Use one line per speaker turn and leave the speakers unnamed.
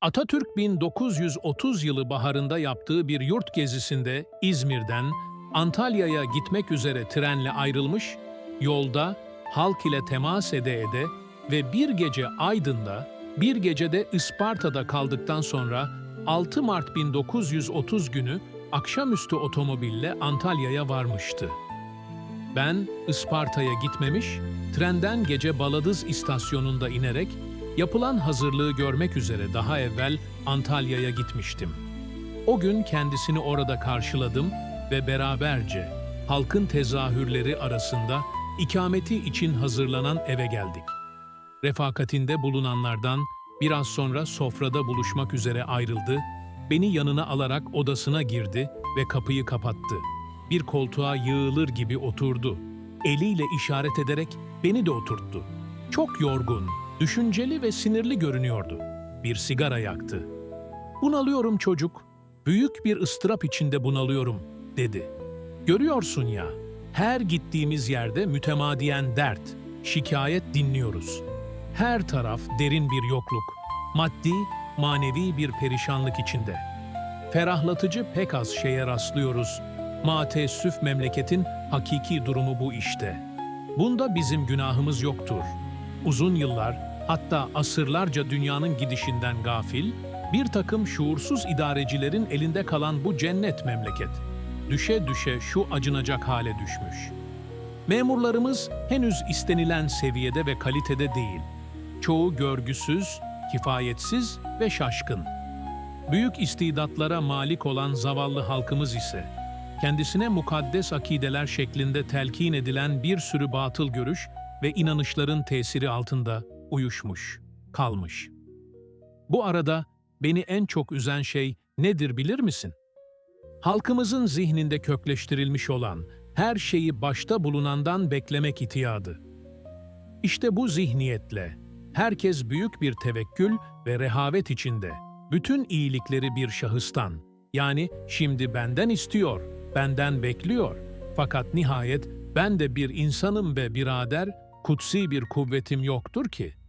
Atatürk 1930 yılı baharında yaptığı bir yurt gezisinde İzmir'den Antalya'ya gitmek üzere trenle ayrılmış, yolda halk ile temas ede ede ve bir gece Aydın'da, bir gecede Isparta'da kaldıktan sonra 6 Mart 1930 günü akşamüstü otomobille Antalya'ya varmıştı. Ben Isparta'ya gitmemiş, trenden gece Baladız istasyonunda inerek yapılan hazırlığı görmek üzere daha evvel Antalya'ya gitmiştim. O gün kendisini orada karşıladım ve beraberce halkın tezahürleri arasında ikameti için hazırlanan eve geldik. Refakatinde bulunanlardan biraz sonra sofrada buluşmak üzere ayrıldı, beni yanına alarak odasına girdi ve kapıyı kapattı. Bir koltuğa yığılır gibi oturdu. Eliyle işaret ederek beni de oturttu. Çok yorgun, düşünceli ve sinirli görünüyordu. Bir sigara yaktı. Bunalıyorum çocuk. Büyük bir ıstırap içinde bunalıyorum, dedi. Görüyorsun ya, her gittiğimiz yerde mütemadiyen dert, şikayet dinliyoruz. Her taraf derin bir yokluk, maddi, manevi bir perişanlık içinde. Ferahlatıcı pek az şeye rastlıyoruz. Mateessüf memleketin hakiki durumu bu işte. Bunda bizim günahımız yoktur. Uzun yıllar, hatta asırlarca dünyanın gidişinden gafil, bir takım şuursuz idarecilerin elinde kalan bu cennet memleket, düşe düşe şu acınacak hale düşmüş. Memurlarımız henüz istenilen seviyede ve kalitede değil. Çoğu görgüsüz, kifayetsiz ve şaşkın. Büyük istidatlara malik olan zavallı halkımız ise, kendisine mukaddes akideler şeklinde telkin edilen bir sürü batıl görüş ve inanışların tesiri altında uyuşmuş, kalmış. Bu arada beni en çok üzen şey nedir bilir misin? Halkımızın zihninde kökleştirilmiş olan her şeyi başta bulunandan beklemek itiyadı. İşte bu zihniyetle herkes büyük bir tevekkül ve rehavet içinde bütün iyilikleri bir şahıstan yani şimdi benden istiyor, benden bekliyor. Fakat nihayet ben de bir insanım be birader, kutsi bir kuvvetim yoktur ki.''